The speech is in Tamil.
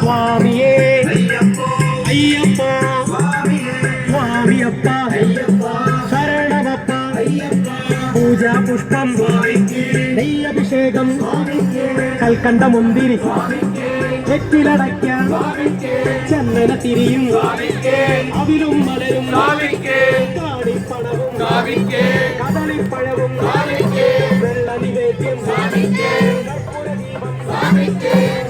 சுவாமியே. ஐயப்பா. சுவாமி அப்பா சரணமப்பா பூஜா புஷ்பம். நெய் அபிஷேகம் கல்கண்ட முந்திரி. வெற்றிலடக்க சந்தன திரியும். அவிலும் மலரும். காடிப்படவும். கடலிப்பழவும் வெள்ளி வேத்தியம். கற்பூர தீபம்